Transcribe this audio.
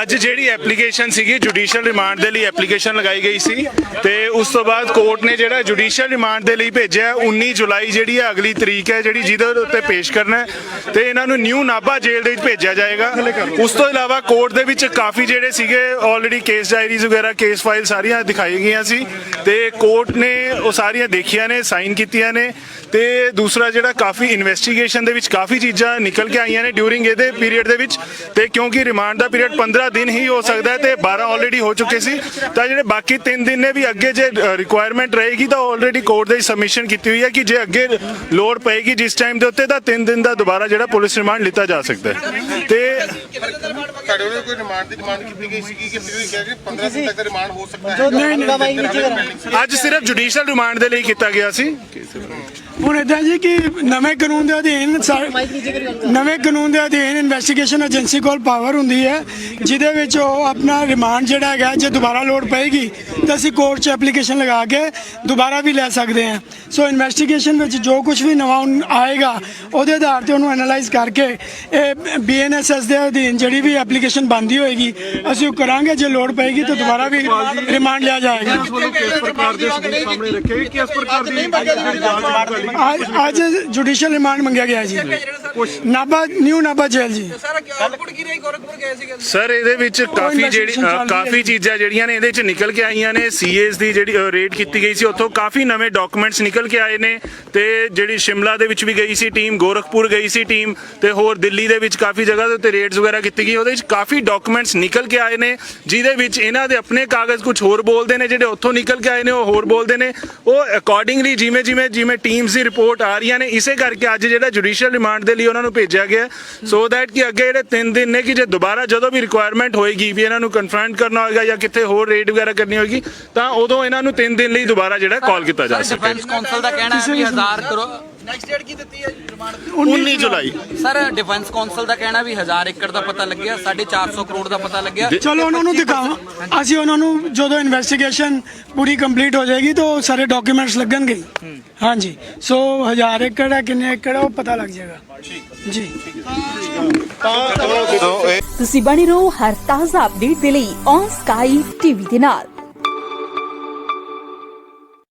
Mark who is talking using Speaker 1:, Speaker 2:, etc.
Speaker 1: ਅੱਜ ਜਿਹੜੀ ਐਪਲੀਕੇਸ਼ਨ ਸੀਗੀ ਜੁਡੀਸ਼ੀਅਲ ਰਿਮਾਂਡ ਦੇ ਲਈ ਐਪਲੀਕੇਸ਼ਨ ਲਗਾਈ ਗਈ ਸੀ ਤੇ ਉਸ ਤੋਂ ਬਾਅਦ ਕੋਰਟ ਨੇ ਜਿਹੜਾ ਜੁਡੀਸ਼ੀਅਲ ਰਿਮਾਂਡ ਦੇ ਲਈ ਭੇਜਿਆ ਹੈ, 19 ਜੁਲਾਈ ਜਿਹੜੀ ਹੈ ਅਗਲੀ ਤਰੀਕ ਹੈ ਜਿਹੜੀ ਜਿਹਦੇ ਉੱਤੇ ਪੇਸ਼ ਕਰਨਾ ਹੈ ਤੇ ਇਹਨਾਂ ਨੂੰ ਨਿਊ ਨਾਭਾ ਜੇਲ੍ਹ ਦੇ ਵਿੱਚ ਭੇਜਿਆ ਜਾਏਗਾ। ਉਸ ਤੋਂ ਇਲਾਵਾ ਕੋਰਟ ਦੇ ਵਿੱਚ ਕਾਫੀ ਜਿਹੜੇ ਸੀਗੇ ਆਲਰੇਡੀ ਕੇਸ ਡਾਇਰੀਜ਼ ਵਗੈਰਾ ਕੇਸ ਫਾਈਲ ਸਾਰੀਆਂ ਦਿਖਾਈ ਗਈਆਂ ਸੀ ਤੇ ਕੋਰਟ ਨੇ ਉਹ ਸਾਰੀਆਂ ਦੇਖੀਆਂ ਨੇ ਸਾਈਨ ਕੀਤੀਆਂ ਨੇ ਤੇ ਦੂਸਰਾ ਜਿਹੜਾ ਕਾਫੀ ਇਨਵੈਸਟੀਗੇਸ਼ਨ ਦੇ ਵਿੱਚ ਕਾਫੀ ਚੀਜ਼ਾਂ ਨਿਕਲ ਕੇ ਆਈਆਂ ਨੇ ਡਿਊਰਿੰਗ ਇਹਦੇ ਪੀਰੀਅਡ ਦੇ ਵਿੱਚ ਤੇ ਕਿਉਂਕਿ ਰਿਮਾਂਡ ਦਾ ਪੀਰੀਅਡ 15 ਦਿਨ ਹੀ ਹੋ ਸਕਦਾ ਹੈ ਤੇ 12 ਆਲਰੇਡੀ ਹੋ ਚੁੱਕੇ ਸੀ। ਤਾਂ ਜਿਹੜੇ ਬਾਕੀ 3 ਦਿਨ ਨੇ ਵੀ ਅੱਗੇ ਜੇ ਰਿਕੁਆਇਰਮੈਂਟ ਰਹੇਗੀ ਤਾਂ ਆਲਰੇਡੀ ਕੋਰਟ ਦੇ ਸਬਮਿਸ਼ਨ ਕੀਤੀ ਹੋਈ ਹੈ ਕਿ ਜੇ ਅੱਗੇ ਲੋਡ ਪਏਗੀ ਜਿਸ ਟਾਈਮ ਦੇ ਉੱਤੇ ਤਾਂ 3 ਦਿਨ ਦਾ ਦੁਬਾਰਾ ਜਿਹੜਾ ਪੁਲਿਸ ਰਿਮਾਂਡ ਲਿੱਤਾ ਜਾ ਸਕਦਾ ਹੈ। ਤੇ
Speaker 2: ਤੁਹਾਡੇ ਵੱਲੋਂ ਕੋਈ ਰਿਮਾਂਡ ਦੀ ਡਿਮਾਂਡ ਕੀਤੀ ਗਈ ਸੀ ਕਿ ਫਿਰ ਵੀ ਕਿਹਾ ਕਿ 15 ਦਿਨ ਤੱਕ ਦਾ ਰਿਮਾਂਡ ਹੋ ਸਕਦਾ ਹੈ?
Speaker 3: ਨਹੀਂ ਨਹੀਂ
Speaker 1: ਅੱਜ ਸਿਰਫ ਜੁਡੀਸ਼ੀਅਲ ਰਿਮਾਂਡ ਦੇ ਲਈ ਕੀਤਾ ਗਿਆ ਸੀ।
Speaker 3: ਹੁਣ ਇਦਾਂ ਜੀ ਕਿ ਨਵੇਂ ਕਾਨੂੰਨ ਦੇ ਅਧੀਨ ਨਵੇਂ ਕਾਨੂੰਨ ਦੇ ਅਧੀਨ ਇਨਵੈਸਟੀਗੇਸ਼ਨ ਏਜੰਸੀ ਕੋਲ ਪਾਵਰ ਹੁੰਦੀ ਹੈ ਜਿਹਦੇ ਵਿੱਚ ਉਹ ਆਪਣਾ ਰਿਮਾਂਡ ਜਿਹੜਾ ਹੈਗਾ ਜੇ ਦੁਬਾਰਾ ਲੋੜ ਪਏਗੀ ਤਾਂ ਅਸੀਂ ਕੋਰਟ 'ਚ ਐਪਲੀਕੇਸ਼ਨ ਲਗਾ ਕੇ ਦੁਬਾਰਾ ਵੀ ਲੈ ਸਕਦੇ ਹਾਂ। ਸੋ ਇਨਵੈਸਟੀਗੇਸ਼ਨ ਵਿੱਚ ਜੋ ਕੁਝ ਵੀ ਨਵਾਂ ਆਏਗਾ ਉਹਦੇ ਆਧਾਰ ਤੇ ਉਹਨੂੰ ਐਨਾਲਾਈਜ਼ ਕਰਕੇ ਇਹ ਬੀਐਨਐਸਐਸ ਦੇ ਅਧੀਨ ਜਿਹੜੀ ਵੀ ਐਪਲੀਕੇਸ਼ਨ ਬੰਦੀ ਹੋਏਗੀ ਅਸੀਂ ਉਹ ਕਰਾਂਗੇ। ਜੇ ਲੋੜ ਪਏਗੀ ਤਾਂ ਦੁਬਾਰਾ ਵੀ ਰਿਮਾਂਡ ਲਿਆ ਜਾਏਗਾ। ਅੱਜ ਜੁਡੀਸ਼ੀਅਲ ਰਿਮਾਂਡ ਮੰਗਿਆ ਗਿਆ ਜੀ। ਨਾਭਾ ਨਿਊ ਨਾਭਾ ਜੇਲ੍ਹ ਜੀ।
Speaker 4: ਸਾਰਾ ਆਊਟਪੁੱਟ ਕੀ ਰਹੀ ਗੋਰਖਪੁਰ ਗਏ ਸੀਗੇ?
Speaker 1: ਸਰ ਇਹਦੇ ਵਿੱਚ ਕਾਫੀ ਜਿਹੜੀ ਕਾਫੀ। ਚੀਜ਼ਾਂ ਜਿਹੜੀਆਂ ਨੇ ਇਹਦੇ ਵਿੱਚ ਨਿਕਲ ਕੇ ਆਈਆਂ ਨੇ। ਸੀਏਸ ਦੀ ਜਿਹੜੀ ਰੇਡ ਕੀਤੀ ਗਈ ਸੀ ਉੱਥੋਂ ਕਾਫੀ ਨਵੇਂ ਡਾਕੂਮੈਂਟਸ ਨਿਕਲ ਕੇ ਆਏ ਨੇ ਤੇ ਜਿਹੜੀ ਸ਼ਿਮਲਾ ਦੇ ਵਿੱਚ ਵੀ ਗਈ ਸੀ ਟੀਮ ਗੋਰਖਪੁਰ ਗਈ ਸੀ ਟੀਮ ਤੇ ਹੋਰ ਦਿੱਲੀ ਦੇ ਵਿੱਚ ਕਾਫੀ ਜਗ੍ਹਾ ਦੇ ਉੱਤੇ ਰੇਡਸ ਵਗੈਰਾ ਕੀਤੀ ਗਈ। ਉਹਦੇ ਵਿੱਚ ਕਾਫੀ ਡਾਕੂਮੈਂਟਸ ਨਿਕਲ ਕੇ ਆਏ ਨੇ ਜਿਹਦੇ ਵਿੱਚ ਇਹਨਾਂ ਦੇ ਆਪਣੇ ਕਾਗਜ਼ ਕੁਝ ਹੋਰ ਬੋਲਦੇ ਨੇ ਜਿਹੜੇ ਉੱਥੋਂ ਨਿਕਲ ਕੇ ਆਏ ਨੇ ਉਹ ਹੋਰ ਬੋਲਦੇ ਨੇ। ਉਹ ਅਕੋਰਡਿੰਗਲੀ ਜਿਵੇਂ ਜਿਵੇਂ ਜਿਵੇਂ ਟੀਮਸ ਦੀ ਰਿਪੋਰਟ ਆ ਰਹੀਆਂ ਨੇ ਇਸੇ ਕਰਕੇ ਅੱਜ ਜਿਹੜਾ ਜੁਡੀਸ਼ੀਅਲ ਰਿਮਾਂਡ ਦੇ ਲਈ ਉਹਨਾਂ ਨੂੰ ਭੇਜਿਆ ਗਿਆ। ਸੋ ਦੈਟ ਕਿ ਅੱਗੇ ਜਿਹੜੇ 3 ਦਿਨ ਨੇ ਕਿ ਜੇ ਦੁਬਾਰਾ ਜਦੋਂ ਵੀ ਰਿਕੁਆਇਰਮੈਂਟ ਹੋਏਗੀ ਵੀ ਇਹਨਾਂ ਨੂੰ ਕਨਫਰੰਟ ਕਰਨਾ ਹੋਏਗਾ ਜਾਂ ਕਿਤੇ ਹੋਰ ਰੇਡ ਵਗੈਰਾ ਕਰਨੀ ਹੋਏਗੀ ਤਾਂ ਉਦੋਂ ਇਹਨਾਂ ਨੂੰ 3 ਦਿਨ ਲਈ ਦੁਬਾਰਾ ਜਿਹੜਾ ਕਾਲ ਕੀਤਾ ਜਾ ਸਕਦਾ
Speaker 5: ਡਿਫੈਂਸ ਕੌਂਸਲ ਦਾ ਕਹਿਣਾ ਹੈ ਵੀ 1000 ਕਰੋੜ
Speaker 4: ਨੈਕਸਟ ਡੇਟ ਕੀ ਦਿੱਤੀ ਹੈ ਰਿਮਾਂਡ ਦੀ?
Speaker 1: 19 ਜੁਲਾਈ।
Speaker 5: ਸਰ ਡਿਫੈਂਸ ਕੌਂਸਲ ਦਾ ਕਹਿਣਾ ਵੀ 1000 ਏਕੜ ਦਾ ਪਤਾ ਲੱਗਿਆ 450 ਕਰੋੜ ਦਾ ਪਤਾ ਲੱਗਿਆ।
Speaker 3: ਚਲੋ ਉਹਨਾਂ ਨੂੰ ਦਿਖਾਵਾਂ ਅਸੀਂ ਉਹਨਾਂ ਨੂੰ ਜਦੋਂ ਇਨਵੈਸਟੀਗੇਸ਼ਨ ਪੂਰੀ ਕੰਪਲੀਟ ਹੋ ਜਾਏਗੀ ਤਾਂ ਸਾਰੇ ਡਾਕੂਮੈਂਟਸ ਲੱਗਣਗੇ। ਹਾਂਜੀ। ਸੋ 1000 ਏਕੜ ਹੈ ਕਿੰਨੇ ਏਕੜ ਉਹ ਪਤਾ ਲੱਗ ਜਾਏਗਾ। ਜੀ।
Speaker 6: ਤੁਸੀਂ ਬਣੇ ਰਹੋ ਹਰ ਤਾਜ਼ਾ ਅਪਡੇਟ ਦੇ ਲਈ ਔਨ ਸਕਾਈ ਟੀਵੀ ਦੇ ਨਾਲ।